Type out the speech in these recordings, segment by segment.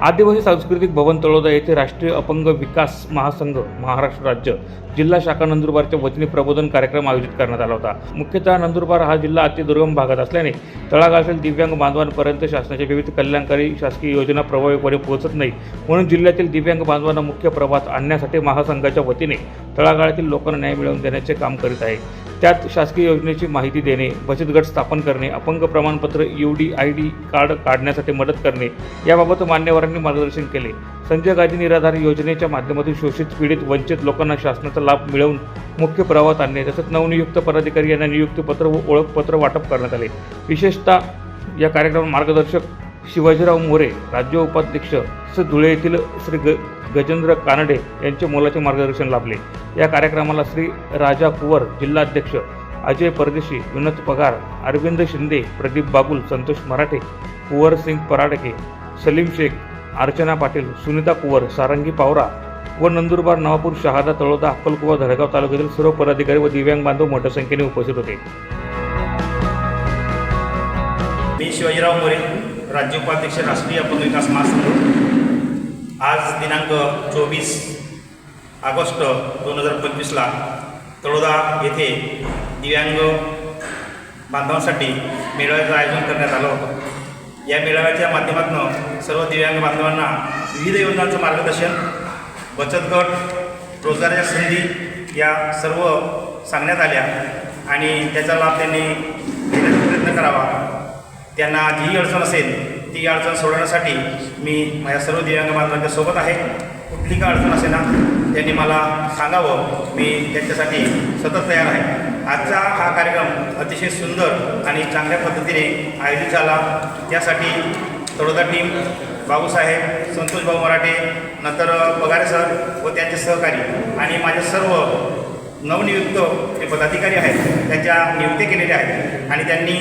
आदिवासी सांस्कृतिक भवन तळोदा येथे राष्ट्रीय अपंग विकास महासंघ महाराष्ट्र राज्य जिल्हा शाखा नंदुरबारच्या वतीने प्रबोधन कार्यक्रम आयोजित करण्यात आला होता. मुख्यतः नंदुरबार हा जिल्हा अतिदुर्गम भागात असल्याने तळागाळातील दिव्यांग बांधवांपर्यंत शासनाच्या विविध कल्याणकारी शासकीय योजना प्रभावीपणे पोहोचत नाही. म्हणून जिल्ह्यातील दिव्यांग बांधवांना मुख्य प्रवाहात आणण्यासाठी महासंघाच्या वतीने तळागाळातील लोकांना न्याय मिळवून देण्याचे काम करीत आहे. त्यात शासकीय योजनेची माहिती देणे बचत गट स्थापन करणे अपंग प्रमाणपत्र U D I D card काढण्यासाठी मदत करणे याबाबत मान्यवरांनी मार्गदर्शन केले. संजय गांधी निराधार योजनेच्या माध्यमातून शोषित पीडित वंचित लोकांना शासनाचा लाभ मिळवून मुख्य प्रवाहात आणणे तसंच नवनियुक्त पदाधिकारी यांना नियुक्तीपत्र व ओळखपत्र वाटप करण्यात आले. विशेषतः या कार्यक्रमात मार्गदर्शक शिवाजीराव मोरे राज्य उपाध्यक्ष श्री धुळे येथील श्री ग गजेंद्र कानडे यांचे मोलाचे मार्गदर्शन लाभले. या कार्यक्रमाला श्री राजा कुवर जिल्हाध्यक्ष अजय परदेशी विनोद पगार अरविंद शिंदे प्रदीप बागुल संतोष मराठे कुवर सिंग पराडके सलीम शेख अर्चना पाटील सुनीता कुवर सारंगी पावरा व नंदुरबार नवापूर शहादा तळोदा अक्कलकुवा धडगाव तालुक्यातील सर्व पदाधिकारी व दिव्यांग बांधव मोठ्या संख्येने उपस्थित होते. मी शिवाजीराव मोरे. राज्य उपाध्यक्ष राष्ट्रीय अपंग विकास महासंघ. आज दिनांक चोवीस ऑगस्ट दोन हजार पंचवीसला तळोदा येथे दिव्यांग बांधवांसाठी मेळाव्याचं आयोजन करण्यात आलं होतं. या मेळाव्याच्या माध्यमातून सर्व दिव्यांग बांधवांना विविध योजनांचं मार्गदर्शन बचत गट रोजगाराच्या संधी या सर्व सांगण्यात आल्या आणि त्याचा लाभ त्यांनी घेण्याचा प्रयत्न करावा. त्यांना जी अडचण असेल ती अडचण सोडवण्यासाठी मी माझ्या सर्व दिव्यांग बांधवांच्या सोबत आहे. कुठली का अडचण असेल ना त्यांनी मला सांगावं. मी त्यांच्यासाठी सतत तयार आहे. आजचा हा कार्यक्रम अतिशय सुंदर आणि चांगल्या पद्धतीने आयोजित झाला. त्यासाठी तळोदा टीम बाबूसाहेब संतोष भाऊ मराठे नंतर पगारे सर व त्यांचे सहकारी आणि माझे सर्व नवनियुक्त जे पदाधिकारी आहेत त्यांच्या नियुक्ती केलेल्या आहेत. आणि त्यांनी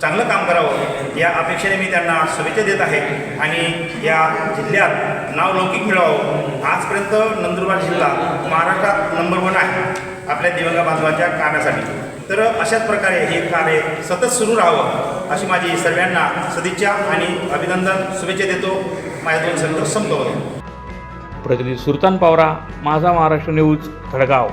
चांगलं काम करावं. या अपेक्षेने मी त्यांना शुभेच्छा देत आहे आणि या जिल्ह्यात नावलौकिक मिळावं आजपर्यंत नंदुरबार जिल्हा महाराष्ट्रात नंबर वन आहे आपल्या दिव्यांग बांधवांच्या कामासाठी तर अशाच प्रकारे हे कार्य सतत सुरू राहावं अशी माझी सर्वांना सदिच्छा आणि अभिनंदन शुभेच्छा देतो. माझ्या दोन शब्द संपवतो. प्रतिनिधी सुलतान पावरा माझा महाराष्ट्र न्यूज खडगाव.